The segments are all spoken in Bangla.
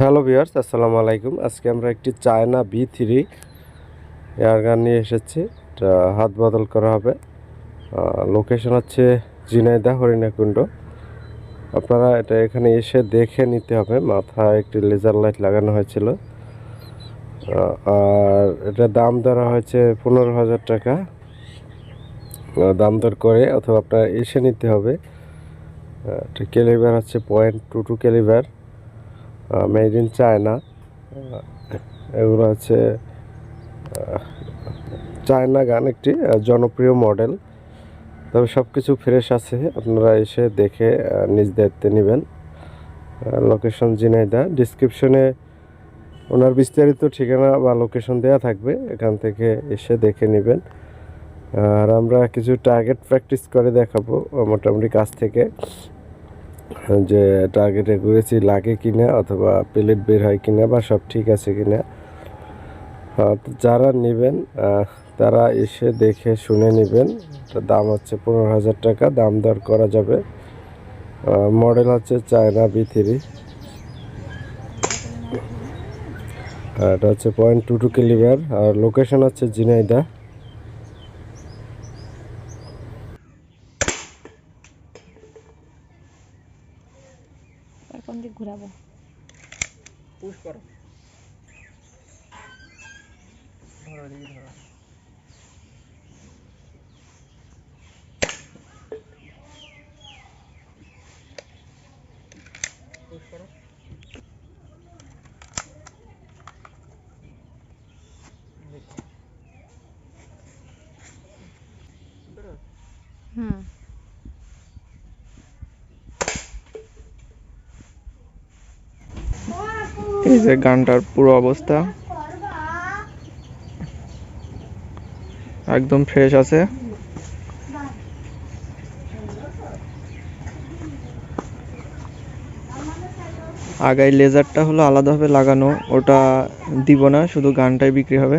হ্যালো ভিউয়ার্স, আসসালামু আলাইকুম। আজকে আমরা একটি চায়না বি থ্রি এয়ারগান নিয়ে এসেছি। এটা হাত বদল করা হবে। লোকেশন হচ্ছে জিনাইদা হরিণাকুণ্ড। আপনারা এটা এখানে এসে দেখে নিতে হবে। মাথায় একটি লেজার লাইট লাগানো হয়েছিল। আর এটা দাম ধরা হয়েছে পনেরো হাজার টাকা। দাম দর করে অথবা আপনারা এসে নিতে হবে। এটা ক্যালিবার হচ্ছে point two two calibre made in China এগুলো আহ, চায়না গান একটি জনপ্রিয় মডেল তবে সব কিছু ফ্রেশ আছে আপনারা এসে দেখে নিজ দায়িত্বে নেবেন। লোকেশন জিনাইদা ডিসক্রিপশনে ওনার বিস্তারিত ঠিকানা বা লোকেশন দেওয়া থাকবে এখান থেকে এসে দেখে নেবেন। আর আমরা কিছু টার্গেট প্র্যাকটিস করে দেখাবো মোটামুটি কাছ থেকে। যে টার্গেটে ঘুরেছি লাগে কিনা অথবা প্লেট বের হয় কিনা বা সব ঠিক আছে কিনা। যারা নেবেন তারা এসে দেখে শুনে নেবেন। দাম হচ্ছে পনেরো হাজার টাকা, দাম দর করা যাবে। মডেল হচ্ছে চায়না বি থ্রি এটা হচ্ছে পয়েন্ট টু টু কিলিভার আর লোকেশন হচ্ছে জিনাইদা আর কোন দিক ঘুরাবো পুশ করো ধরো দিকে ধরো পুশ করো দেখো। ধরো। হুম এই যে গানটার পুরো অবস্থা। একদম ফ্রেশ আছে। আগাই লেজারটা হলো আলাদাভাবে লাগানো, ওটা দিব না, শুধু গানটাই বিক্রি হবে।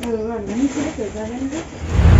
嗯,나도많이쓰고있 어.